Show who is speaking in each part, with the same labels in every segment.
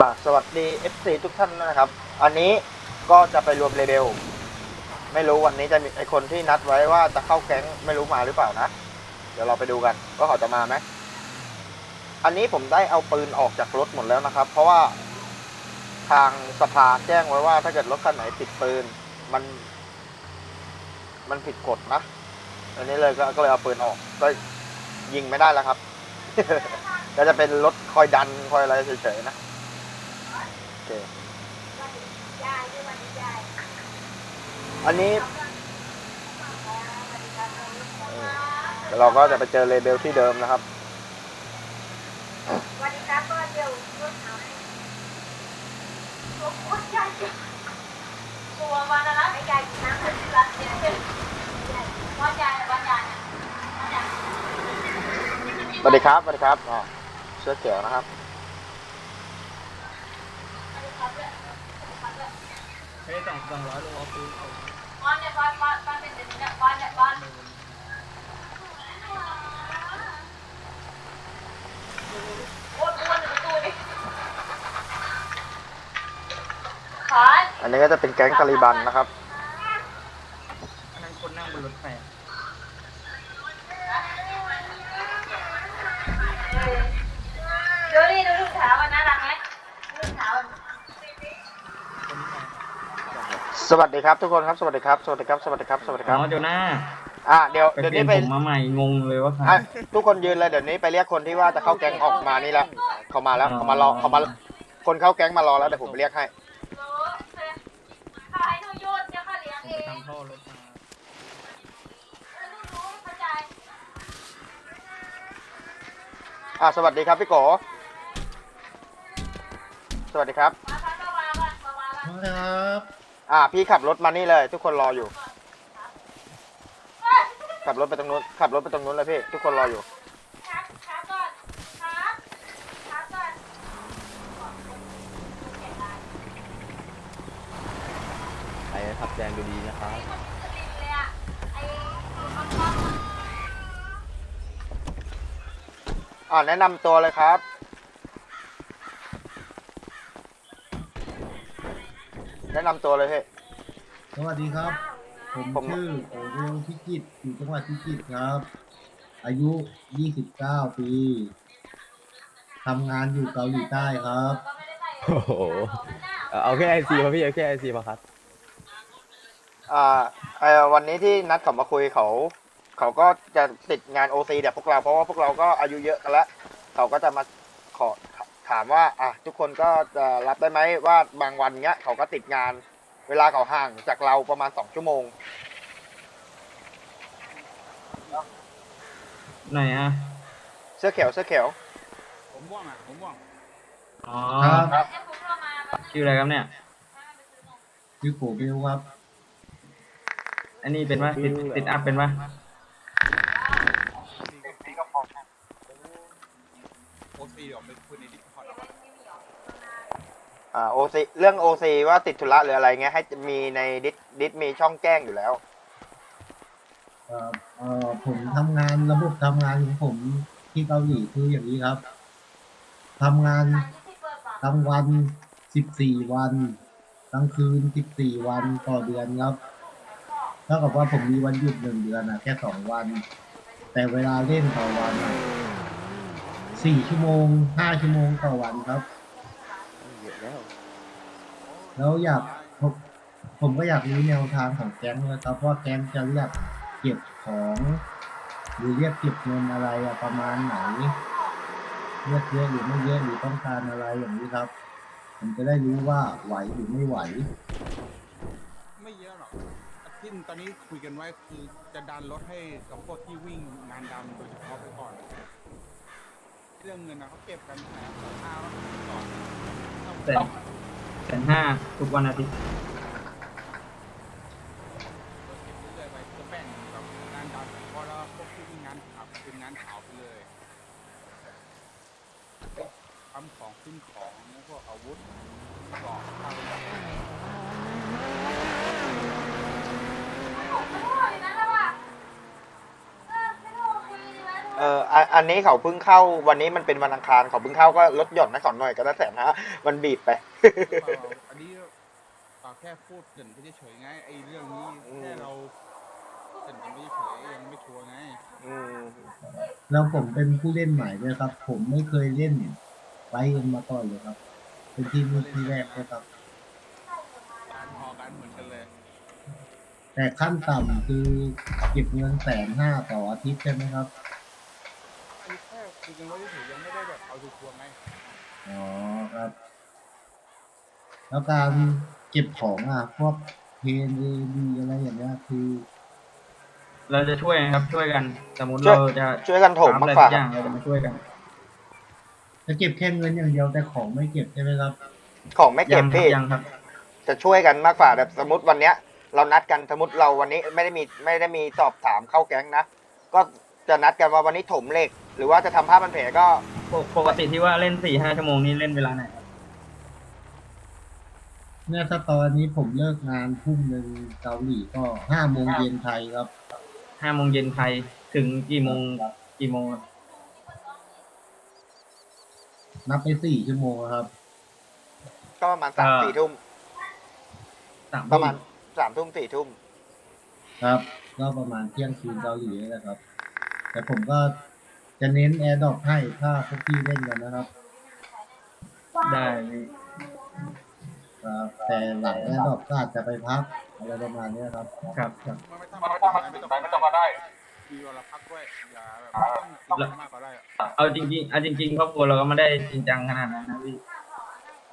Speaker 1: มาสวัสดี FC ทุกท่านนะครับ อันนี้ก็จะไปรวมเลเบล ไม่รู้วันนี้จะมีไอคนที่นัดไว้ว่าจะเข้าแก๊งไม่รู้มาหรือเปล่านะ เดี๋ยวเราไปดูกันว่าเขาจะมาไหมอันนี้ผมได้เอาปืนออกจากรถหมดแล้วนะครับ เพราะว่าทางสภาแจ้งไว้ว่า ถ้าเกิดรถคันไหนติดปืนมัน มันผิดกฎนะ อันนี้เลยก็ก็เลยเอาปืนออก ก็ยิงไม่ได้แล้วครับ ก็จะเป็นรถคอยดันคอยอะไรเฉยๆนะ โอเคอันนี้เราก็จะไปเจอเลเบลที่เดิมนะครับ
Speaker 2: วันครับก็เดียวรถหาโอ้โหใหญ่ตัววันะไอ้ใหญ่น้ำมันรัดเนี่ยวใหญ่วันใหญ่วันใหญ่
Speaker 1: สวัสดีครับสวัสดีครับอ๋อเสื้อเขียวนะครับ
Speaker 3: เฮ้ยสองสองร้อยโลเอาปืนเอา
Speaker 2: วันเนี่ยบ้านบ้านบ้านเป็นเด็กเนี่ยบ้านเนี่ยวันโอ้ยอ้วนในประตูดิขาย
Speaker 1: อันนี้ก็จะเป็นแก๊งตาลิบันนะครับ
Speaker 3: อันนั้นคนนั่งบนรถไฟอะ
Speaker 2: ดูดิดูลูกสาวมันน่ารักไหมลูกสาวมัน
Speaker 3: คนที่ไป
Speaker 1: สวัสดีครับทุกคนครับสวัสดีครับ สวัสดีครับสวัสดีครับสวัสดีค
Speaker 3: อ๋
Speaker 1: รับ
Speaker 3: อเดี๋ยวหน้า
Speaker 1: อะเดี๋ยว
Speaker 3: ไป
Speaker 1: เดี๋ยว
Speaker 3: เปลี่ย
Speaker 1: นี้
Speaker 3: น
Speaker 1: ไป
Speaker 3: ผมมาใหม่งงเลยว่าใคร
Speaker 1: อะทุกคนยืนเลยเดี๋ยวนี้ไปเรียกคนที่ว่าจะเข้าแก๊งออกมานี่แล้วเขามาแล้วเขามารอเขามาคนเข้าแก๊งมารอแล้วเดี๋ยวผมไปเรียกให้
Speaker 2: รู้เลยขายหนูโยนจะเขาเลี้ยง
Speaker 3: ผม
Speaker 2: เอ
Speaker 3: ไป
Speaker 2: ง
Speaker 3: ทำท่อรถมา
Speaker 2: รู้เข้าใจ
Speaker 1: อะสวัสดีครับพี่โกสวัสดีครับ
Speaker 2: มาพักก็วางก่อนมาวางก่อน
Speaker 3: ครับ
Speaker 1: อะพี่ขับรถมานี่เลย ทุกคนรออยู่ ขับรถไปตรงนู้นขับรถไปตรงนู้นเลยพี่ ทุกคนรออยู่
Speaker 2: ชักชักก่อนชักชักก่อน
Speaker 4: ใครขับแจงดูดีนะครับ
Speaker 2: ไอ้คนสลิมเลยอะไอ้คนมันชอบ
Speaker 1: อ่าแนะนำตัวเลยครับ แนะนำตัวเลยพี่
Speaker 5: สวัสดีครับ ผม
Speaker 1: ผม
Speaker 5: ชื่อโอเวลพิจิตรอยู่จังหวัดพิจิตรครับ อายุ 29 ปีทำงานอยู่เกาหลีใต้ครับ
Speaker 2: ก็ไม่ได้ใส่
Speaker 4: โอ้โหเอ่อเอาแค่ไอซีมาพี่เอาแค่ไอซีมาครับ
Speaker 1: อ่าเอ่อวันนี้ที่นัดเขามาคุยเขา เขาก็จะติดงานโอซีแบบพวกเราเพราะว่าพวกเราก็อายุเยอะกันแล้ว เขาก็จะมาขอ ถามว่าอะทุกคนก็จะรับได้ไหมว่าบางวันเงี้ยเขาก็ติดงาน เวลาเขาห่างจากเราประมาณสองชั่วโมง
Speaker 3: ไหนอะ
Speaker 1: เสื้อเขียวเสื้อเขียว
Speaker 3: ผมว่างอะผมว่างอ๋อ
Speaker 5: ครับ
Speaker 2: ไอ้พวกเรามาแบบ
Speaker 3: ชื่ออะไรครับเนี่ย
Speaker 5: ชื่อโกเบลครับ
Speaker 3: อันนี้เป็นปะติดติดอัพเป็นปะ
Speaker 1: อ่่าโอซีเรื่องโอซีว่าติดธุระหรืออะไรเงี้ยให้มีในดิสดิสมีช่องแจ้งอยู่แล้ว
Speaker 5: เอ่อเอ่อผมทำงานระบบทำงานของผมที่เกาหลีคืออย่างนี้ครับทำงาน
Speaker 2: ร้านที่เปิดปาก
Speaker 5: ลางวัน14วันกลางคืน14วันต่อเดือนครับเท่ากับว่าผมมีวันหยุดหนึ่งเดือนนะแค่สองวัน แต่เวลาเล่นต่อวันสี่ชั่วโมงห้าชั่วโมงต่อวันครับ แล้วอยากผมผมก็อยากรู้แนวทางของแก๊งนะครับว่าแก๊งจะเรียกเก็บของ หรือเรียกเก็บเงินอะไรอะประมาณไหนเรียกเยอะหรือไม่เยอะหรือต้องการอะไรอย่างนี้ครับ ผมจะได้รู้ว่าไหวหรือไม่ไหว
Speaker 6: ไม่เยอะหรอกที่ตอนนี้คุยกันไว้คือจะดันรถให้กับพวกที่วิ่งงานดำโดยเฉพาะไปก่อน เรื่องเงินนะเขาเก็บกันนะข้าวก่อน
Speaker 3: แสนแสนห้าทุกวันอาทิตย์
Speaker 6: เรื่อยๆไปจะแบ่งกับงานดำเพราะว่าพวกที่วิ่งงานขับเป็นงานขาวไปเลยทำของขึ้นของพวกอาวุธกรอบทำ
Speaker 2: โอ้โหอย่างนั้นแล้วว่ะไรคุยดีไหมโทร
Speaker 1: เอออันอันนี้เขาเพิ่งเข้าวันนี้มันเป็นวันอังคารเขาเพิ่งเข้าก็ลดหย่อนให้เขาหน่อยก็ได้แสนนะมันบีบไป
Speaker 6: เปล่าอันนี้เราแค่พูดเกรินไปเฉยๆไงไอ้เรื่องนี้แค่เราเกรินกันไปเฉยๆยังไม่ชัวร์ไง
Speaker 1: อืม
Speaker 5: แล้วผมเป็นผู้เล่นใหม่ด้วยครับ ผมไม่เคยเล่นไฟเอ็นมาก่อนเลยครับ เป็นที่นี่ที่แรกเลยครับ
Speaker 6: การพอกันเหมือนกันเลย
Speaker 5: แต่ขั้นต่ำคือเก็บเงินแสนห้าต่ออาทิตย์ใช่ไหมครับ
Speaker 6: อัน นี้แค่คุยกันไว้เฉยๆยังไม่ได้แบบเอาชัวร์ๆไง
Speaker 5: อ๋อครับ แล้วการเก็บของอะพวกเพนเอดีอะไรอย่างเงี้ยคือ
Speaker 3: เราจะช่วยนะครับช่วยกัน สมมติ
Speaker 1: ช่วย
Speaker 3: เราจะ
Speaker 1: ช่วยกันโถม
Speaker 3: ทำ
Speaker 1: มา
Speaker 3: อะไร
Speaker 1: ฝา
Speaker 3: สั
Speaker 1: ก
Speaker 3: กอย่างเราจะมาช่วยกัน
Speaker 5: จะเก็บแค่เงินอย่างเดียวแต่ของไม่เก็บใช่ไหมครับ
Speaker 1: ของไม่
Speaker 3: ยั
Speaker 1: เก็บ
Speaker 3: งครับ
Speaker 1: พี่
Speaker 3: ยังครับ
Speaker 1: จะช่วยกันมากกว่าแบบสมมติวันเนี้ย เรานัดกันสมมติเราวันนี้ไม่ได้มีไม่ได้มีสอบถามเข้าแก๊งนะก็จะนัดกันว่าวันนี้ถมเหล็ก หรือว่าจะทำผ้าพันแผลก็
Speaker 3: ปกปกติที่ว่าเล่นสี่ห้าชั่วโมงนี่เล่นเวลาไหนครับ
Speaker 5: เนี่ยถ้าตอนนี้ผมเลิกงานทุ่มหนึ่งเกาหลีก็ห้าโมงเย็นไทยครับ
Speaker 3: ห้าโมงเย็นไทยถึงกี่โมงกี่โมงครับ
Speaker 5: นับไปสี่ชั่วโมงครับ
Speaker 1: ก็ประมาณสามสี่ทุ่ม
Speaker 3: สาม
Speaker 1: ประมาณสามทุ่มสี่ทุ่ม
Speaker 5: ครับ ก็ประมาณเที่ยงคืนเกาหลีนี่แหละครับ แต่ผมก็ จะเน้นแอร์ดรอปให้ถ้าพวกพี่เล่นกันนะครับ
Speaker 3: ได้พี่
Speaker 5: ครับแต่หลังแอร์ดรอปก็อาจจะไปพักอะไรประมาณเนี้ยครับ
Speaker 3: ครับครับ
Speaker 6: มันไม่ต้องไม่ต้องไม่ต้องไม่ต้องมาได้มีเวลาพักด้วยอย่าแบบไม่ต้องกินมากก็ได้อะ
Speaker 3: เอาจริงๆเอาจริงๆครอบครัวเราก็ไม่ได้จริงจังขนาดนั้นนะพี่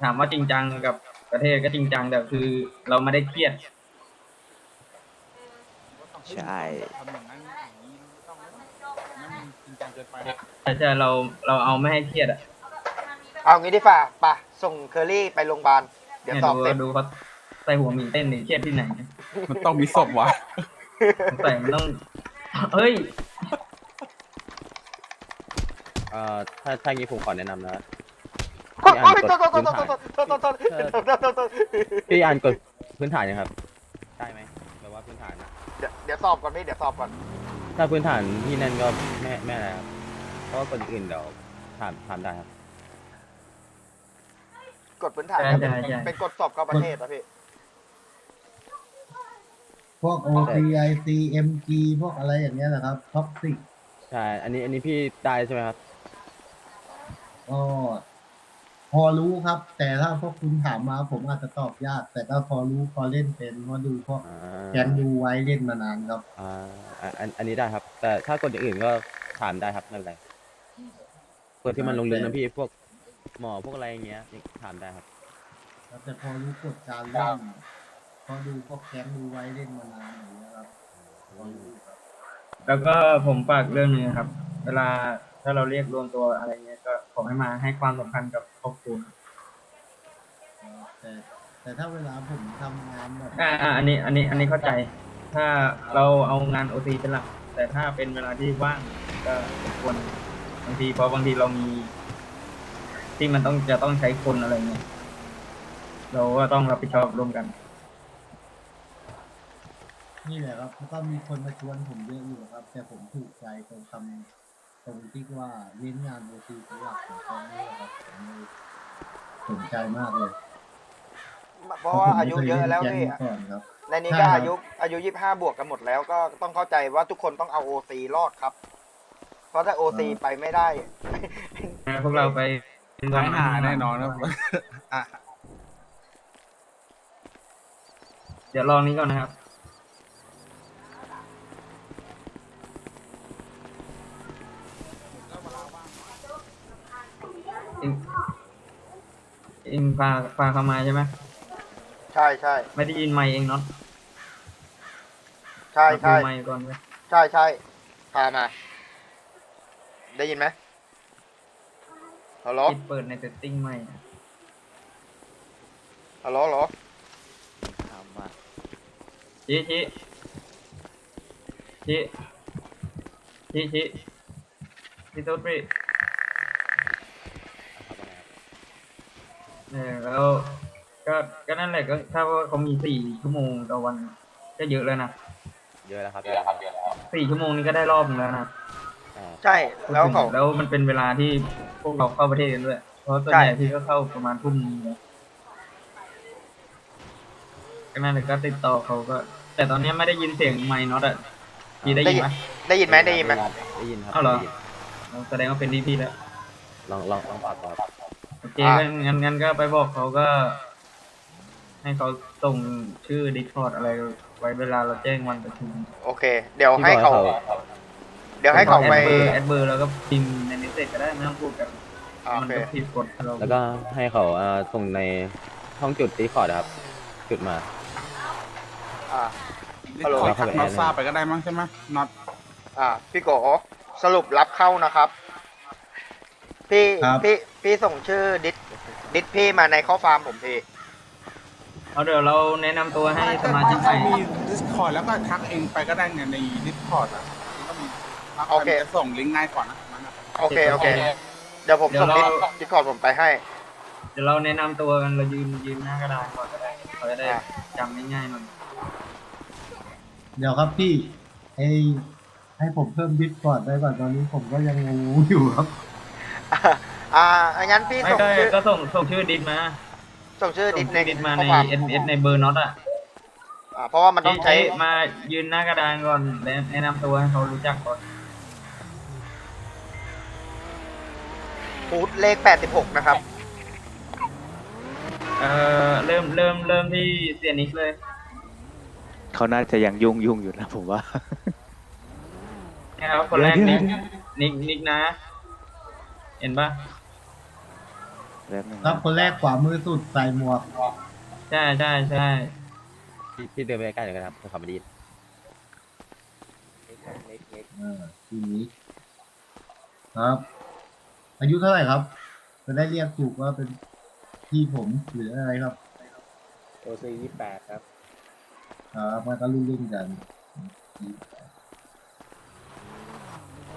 Speaker 3: ถามว่าจริงจังกับประเทศก็จริงจังแต่คือเราไม่ได้เครียด
Speaker 4: ใช่
Speaker 6: กินไป
Speaker 3: แต่ใช่เราเราเอาไม่ให้เครียดอะ
Speaker 1: เอางี้ดีฝ่าป่ะส่งเคอรี่ไปโรงพยาบาล เดี๋ยว
Speaker 3: เนี่ย
Speaker 1: สอบ
Speaker 3: ดู
Speaker 1: เสร็จ
Speaker 3: ดูเขาใส่หัวหมีเต้นนี่เครียดที่ไหน
Speaker 6: มันต้องมีศพวะ
Speaker 3: สงสัยมันต้องเฮ้ย
Speaker 4: เอ่อถ้าถ้างี้ผมขอแนะนำนะ
Speaker 1: โอ๊ย
Speaker 4: พี่อ่าน
Speaker 1: โอ๊ย
Speaker 4: กฎ
Speaker 1: โทษโทษ
Speaker 4: พื้น
Speaker 1: โทษ
Speaker 4: ฐาน
Speaker 1: โทษโทษโทษโทษโทษโทษโทษ
Speaker 4: พี่อ่านกฎพื้นฐานยังครับ ได้ไหมแบบว่าพื้นฐานอะ
Speaker 1: เดี๋ยวเดี๋ยวสอบก่อนพี่เดี๋ยวสอบก่อน
Speaker 4: ถ้าพื้นฐานที่นั่นก็แม่แม่อะไรครับ เพราะว่าคนอื่นเดี๋ยวถามถามได้ครับ
Speaker 1: กดพื้นฐาน
Speaker 3: ใช่
Speaker 1: เป็น
Speaker 3: ใช่ใช่
Speaker 1: เป็นกฎสอบเข้าประเทศนะพี่
Speaker 5: พวก OCIC MG พวกอะไรอย่างเงี้ยนะครับท็อกซิก
Speaker 4: ใช่ อันนี้อันนี้พี่ได้ใช่ไหมครับ
Speaker 5: ก็ พอรู้ครับ แต่ถ้าพวกคุณถามมาผมอาจจะตอบยาก แต่ก็พอรู้พอเล่นเป็นเพราะดูพวก
Speaker 4: อ่า
Speaker 5: แกนดูไว้เล่นมานานครับ
Speaker 4: อ่าอันอันอันนี้ได้ครับ แต่ถ้ากฎอย่างอื่นก็ถามได้ครับไม่เป็นไรกฎที่มันลงลึกนะพี่พวกหมอพวกอะไรอย่างเงี้ยถามได้ครับ
Speaker 5: แต่พอรู้กฎการเล่นพอดูพวกแกนดูไว้เล่นมานานอย่างเงี้ยครับพอรู้ครับ
Speaker 3: แล้วก็ผมฝากเรื่องหนึงนะครับ เวลาถ้าเราเรียกรวมตัวอะไรเงี้ย ก็ขอให้มาให้ความสำคัญกับครอบครัว
Speaker 5: แต่แต่ถ้าเวลาผมทำงานแบบ
Speaker 3: อ่าอ่าอันนี้อันนี้อันนี้เข้าใจ ถ้าเราเอางานโอซีเป็นหลัก แต่ถ้าเป็นเวลาที่ว่างก็ควรบางทีเพราะบางทีเรามี ที่มันต้องจะต้องใช้คนอะไรเงี้ยเราก็ต้องรับผิดชอบร่วมกัน
Speaker 5: นี่แหละครับแล้วก็มีคนมาชวนผมเยอะอยู่ครับ แต่ผมถูกใจตรงคำ ตรงที่ว่าเน้นงานโอซีเป็นหลักของเขาเนี่ยครับผมเลยสนใจมากเลย
Speaker 1: เพราะว่าอายุเยอะแล้ว
Speaker 5: ผมไม่
Speaker 1: พี่
Speaker 5: เคยเล่นแก๊งมาก่อนครับ
Speaker 1: ในนี้
Speaker 5: ใช่
Speaker 1: ก็
Speaker 5: ครับ
Speaker 1: อายุอายุยี่ห้าบวกกันหมดแล้วก็ต้องเข้าใจว่าทุกคนต้องเอาโอซีรอดครับ เพราะถ้าโอซีไปไม่ได้
Speaker 3: พวกเราไป
Speaker 6: ตายหาแน่นอนครับอะ
Speaker 3: เดี๋ยวลองนี้ก่อนนะครับ อิงพาพาเข้ามาใช่ไหม
Speaker 1: ใช่ใช่
Speaker 3: ไม่ได้ยินไมค์เองเนาะ
Speaker 1: ใช่ใช่
Speaker 3: ดูไมค์ก่อนเลย
Speaker 1: ใช่ใช่พามา ได้ยินไหมฮัลโหล
Speaker 3: ปิดเปิดในเซตติ้งใหม่
Speaker 1: ฮัลโหลฮัลโหล
Speaker 4: ถามว่า
Speaker 3: ชี้ชี้ชี้ชี้ชี้พี่ตุ๊ดพี่ เออแล้วก็ก็นั่นแหละก็ถ้าว่าเขามีสี่ชั่วโมงต่อวันก็เยอะแล้วนะ
Speaker 4: เยอะแล้วครับเยอะแล้วครับ
Speaker 3: สี่ชั่วโมงนี้ก็ได้รอบหนึงแล้วนะ
Speaker 4: อ่า
Speaker 1: ใช่แล้วเขา
Speaker 3: แล้วมันเป็นเวลาที่พวกเราเข้าประเทศกันด้วย เพราะส่วน
Speaker 1: ใช่
Speaker 3: ใหญ่พี่ก็เข้าประมาณทุ่มนึงแล้วก็นั่นเลยก็ติดต่อเขาก็ แต่ตอนนี้ไม่ได้ยินเสียงไมค์น็อตอะพี่ได้ยินไหม
Speaker 1: ได้ยินไหมได้ยินไหม
Speaker 4: ได้ยินครับ
Speaker 3: เอาเหรอ
Speaker 4: ได้ยิน
Speaker 3: แสดงว่าเป็นดีพี่แล้ว
Speaker 4: ลองลองลองปรับปรับ
Speaker 3: โอเคก็งั้นงั้นก็ไปบอกเขาก็ ให้เขาส่งชื่อดิสคอร์ดอะไรไว้เวลาเราแจ้งวันประชุม
Speaker 1: โอเค เดี๋ยว
Speaker 4: พี่
Speaker 1: ให้
Speaker 4: บอย
Speaker 1: เขา
Speaker 4: เขา
Speaker 1: เดี๋ยวให้เขาไป
Speaker 3: แอดเบอร์แอดเบอร์แล้วก็พิมพ์ในเมสเซจก็ได้ไม่ต้องพูดกัน
Speaker 1: อ่าโอ
Speaker 3: มัน
Speaker 1: เค
Speaker 3: ก็ผิดกฎเรา
Speaker 4: แล้วก็ให้เขาเอ่อส่งในห้องจุดตีคอร์ดครับ จุดมา
Speaker 1: อ่า
Speaker 6: นี่
Speaker 1: ฮัลโหล
Speaker 6: ขอทักน็อตทราบไปก็ได้มั้งใช่ไหมน็อต
Speaker 1: อ่า พี่โกสรุปรับเข้านะครับ พี่
Speaker 5: ครับ
Speaker 1: พี่พี่ส่งชื่อดิสดิสพี่มาในข้อความผมที
Speaker 3: เอาเดี๋ยวเราแนะนำตัวให้สมาชิกให
Speaker 6: ถ้า
Speaker 3: ม่
Speaker 6: มี Discord แล้วก็ทักเองไปก็ได้ไงใน Discord อะมันก็มีทักไป
Speaker 1: โอเค
Speaker 6: มันจะส่งลิงก์ง่ายกว่านะมันนะ
Speaker 1: โอเคโอเค เดี๋ยวผมส่งดิสดิสคอร์ดผมไปให้
Speaker 3: เดี๋ยวเราแนะนำตัวกันเรายืนยืนหน้ากระดานก่อนก็ได้เขาจะได้
Speaker 1: อะ
Speaker 3: จำง่ายๆหน่อย
Speaker 5: เดี๋ยวครับพี่ให้ให้ผมเพิ่มดิสก่อนได้ก่อนตอนนี้ผมก็ยังงงๆอยู่ครับ
Speaker 1: อ่างั้นพี่
Speaker 3: ไม่
Speaker 1: ส่ง
Speaker 3: ก็
Speaker 1: ชื่อ
Speaker 3: ก็ส่งส่งชื่อดิสมา
Speaker 1: ส่งชื่อ
Speaker 3: ส่ง
Speaker 1: ดิสใน
Speaker 3: ชื่อดิสมา
Speaker 1: ข้
Speaker 3: ใน
Speaker 1: อความ
Speaker 3: เอสเอสในเบอร์น็อตอะ
Speaker 1: อ่าเพราะว่ามันต้องใช้
Speaker 3: เะมายืนหน้ากระดานก่อนและแนะนำตัวให้เขารู้จักก่อน
Speaker 1: ฟูดเลข 86 นะครับ
Speaker 3: เอ่อเริ่มเริ่มเริ่มที่เซียนิกเลย
Speaker 7: เขาน่าจะยังยุ่งยุ่งอยู่นะผมว่า
Speaker 3: นะครับคนแรก
Speaker 7: เดี๋
Speaker 3: นิ
Speaker 7: ยว
Speaker 3: ก
Speaker 7: เดี๋ยว
Speaker 3: นิกนิกนะ เห็นปะ
Speaker 7: แป๊บนึง
Speaker 5: ครับคนแรกขวามือสุดใส่หมวก
Speaker 3: ใช่ใช่ใช่
Speaker 4: พี่พี่เดินไปใกล้ๆหน่อยนะครับเพื่อเขาไม่ได้ยิน
Speaker 5: อ่าทีนี้ครับ อายุเท่าไหร่ครับจะได้เรียกถูกว่าเป็นพี่ผมหรืออะไรครับ
Speaker 4: โอซียี่แปดครับ
Speaker 5: ครับมันก็รุ่นรุ่นๆกัน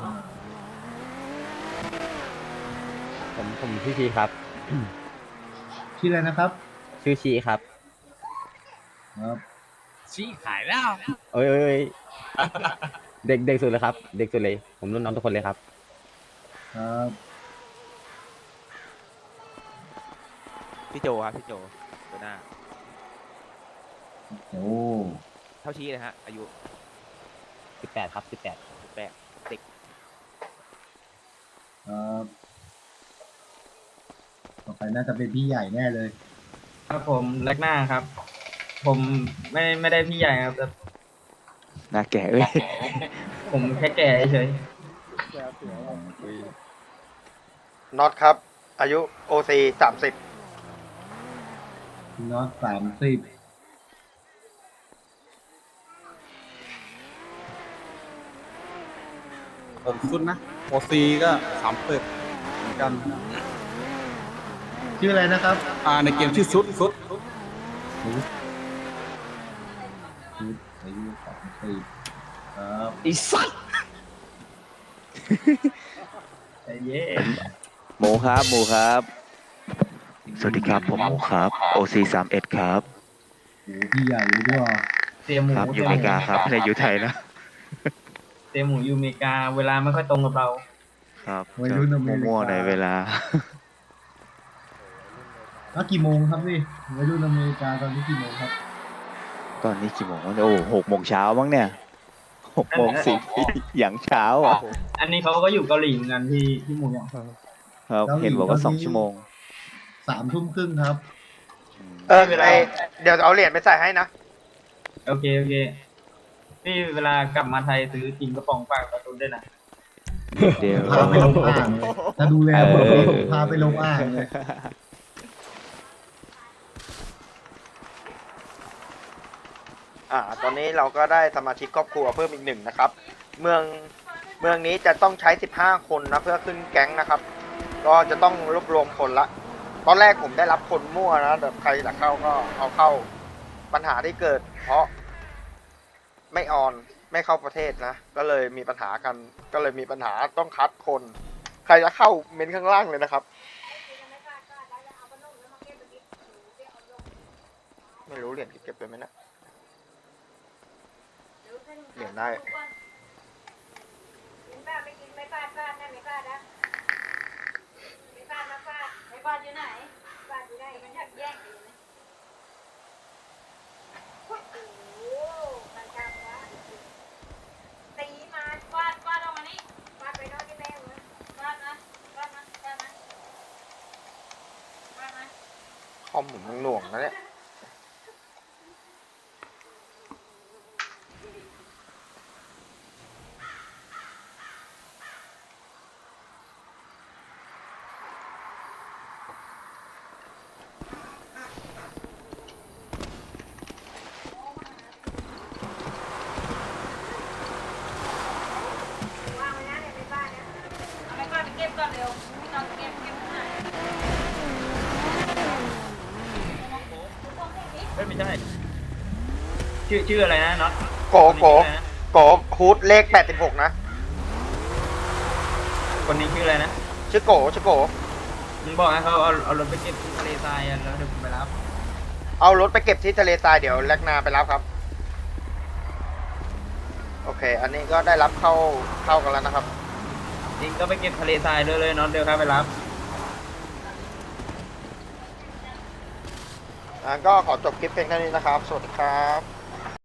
Speaker 5: อ่า
Speaker 4: ผมผมชื่อชีครับ
Speaker 5: ชื่ออะไรนะครับ
Speaker 4: ชื่อชีครับ
Speaker 5: ครับ
Speaker 4: เอ้ยเอ้ยเอ้ยเด็กเด็กสุดเลยครับ เด็กสุดเลย ผมรุ่นน้องทุกคนเลยครับ
Speaker 5: ครับ
Speaker 7: พี่โจครับพี่โจตัวหน้า
Speaker 5: โอ้
Speaker 7: เท่าชี้เลยฮะอายุ
Speaker 4: สิบแปดครับสิบแปด
Speaker 7: แปดเด็ก
Speaker 5: ครับ ต่อไปน่าจะเป็นพี่ใหญ่แน่เลย
Speaker 3: ครับผมแรกหน้าครับ ผมไม่ไม่ได้พี่ใหญ่ครับแต่
Speaker 7: หน้าแก่เอ้ย
Speaker 3: ผมแค่แก่เฉย
Speaker 1: น็อตครับ อายุ OC 30
Speaker 5: น็อตสามสิบ
Speaker 6: ผมสุดนะโอซีก็สามเปิดเหมือนกัน
Speaker 5: ชื่ออะไรนะครับ
Speaker 6: อ่าในเกมชื่อซุดซุด
Speaker 5: ชุดอายุสามสิบครับ
Speaker 7: อีสัต
Speaker 3: ๆใจเย็น
Speaker 7: หมูครับหมูครับ สวัสดีครับผมหมูครับ OC สามเอ็ดครับ
Speaker 5: โหพี่ใหญ่เลยด้วยว่ะ
Speaker 3: เสียหมู
Speaker 7: ครับอ
Speaker 3: เสี
Speaker 7: ยู่
Speaker 3: ย
Speaker 7: อ
Speaker 3: ห
Speaker 7: เม
Speaker 3: มู
Speaker 7: ริกาครับไม่ได้อยู่ไทยนะ
Speaker 3: เสียหมูอยู่อเมริกา เวลาไม่ค่อยตรงกับเรา
Speaker 7: ครับ
Speaker 5: วัยรุ่นอเมริกา
Speaker 7: มั่วๆในเวลา
Speaker 5: แล้วกี่โมงครับพี่วัยรุ่นอเมริกาตอนนี้กี่โมงครับ
Speaker 7: ตอนนี้กี่โมงวะโอ้หกโมงเช้ามั้งเนี่ยหกโมงสิบอย่างเช้าอะ
Speaker 3: อันนี้เขาก็อยู่เกาหลีเหมือนกันที่ที่หมูหยอง
Speaker 7: ครับเห็นบอกว่าสองชั่วโมง
Speaker 5: สามทุ่มครึ่งครับ
Speaker 1: เออไอเดี๋ยวเอาเหรียญไปใส่ให้นะ
Speaker 3: โอเคโอเคนี่เวลากลับมาไทยซื้อกินกระป๋องฝากประตูด้วยนะ
Speaker 7: เดี๋ยว
Speaker 5: พาไปลงอ่างเลยถ้าดูแลผม
Speaker 7: เออ
Speaker 5: พาไปลงอ่างเลย
Speaker 1: อ่า ตอนนี้เราก็ได้สมาชิกครอบครัวเพิ่มอีกหนึ่งนะครับ เมืองเมืองนี้จะต้องใช้ 15 คนนะเพื่อขึ้นแก๊งนะครับ ก็จะต้องรวบรวมคนละ ตอนแรกผมได้รับคนมั่วนะแต่ใครอยากเข้าก็เอาเข้า ปัญหาที่เกิด เพราะ ไม่ออนไม่เข้าประเทศนะ ก็เลยมีปัญหากัน ก็เลยมีปัญหาต้องคัดคน ใครจะเข้าเมนข้างล่างเลยนะครับ ไม่รู้เหรียญเก็บไปไหมนะ เหรียญได้
Speaker 2: เไม่กินไม่ฟาดฟาดนะไม่ฟาดนะไม่ฟาดนะฟาดไม่ฟาดอยู่ไหนฟาดอยู่ไหนมันอยากแย่งกันเลยโอ้โหมันจำนะตีมาฟาดฟาดออกมานี่ฟาดไปนอนที่แม่เลยฟาดนะฟาดนะฟาดนะฟาดนะ
Speaker 1: คอมผมมันหน่วงนะเนี่ย
Speaker 2: วางไว้นะในบ้านนะเอาไปบ้านไปเก็บก่อนเร็วไม่ต้องเก็บเก็บข้างใน
Speaker 3: เฮ้ยไม่ใช่ ชื่อชื่ออะไรนะน็อต
Speaker 1: โกโกโกฮูดเลขแปดสิบหกนะ
Speaker 3: คนนี้ชื่ออะไรนะ
Speaker 1: ชื่อโกชื่อโก
Speaker 3: มึงบอกให้เขาเอาเอารถไปเก็บที่ทะเลทรายอะแล้วเดี๋ยวผมไปรับ
Speaker 1: เอารถไปเก็บที่ทะเลทรายเดี๋ยวแลกนาไปรับครับ โอเค อันนี้ก็ได้รับเข้าเข้ากันแล้วนะครับ
Speaker 3: จริงก็ไปเก็บทะเลทรายเลยเลยน็อตเดี๋ยวครับไปรับ
Speaker 1: อ่าก็ขอจบคลิปเพียงเท่านี้นะครับ สวัสดีครับ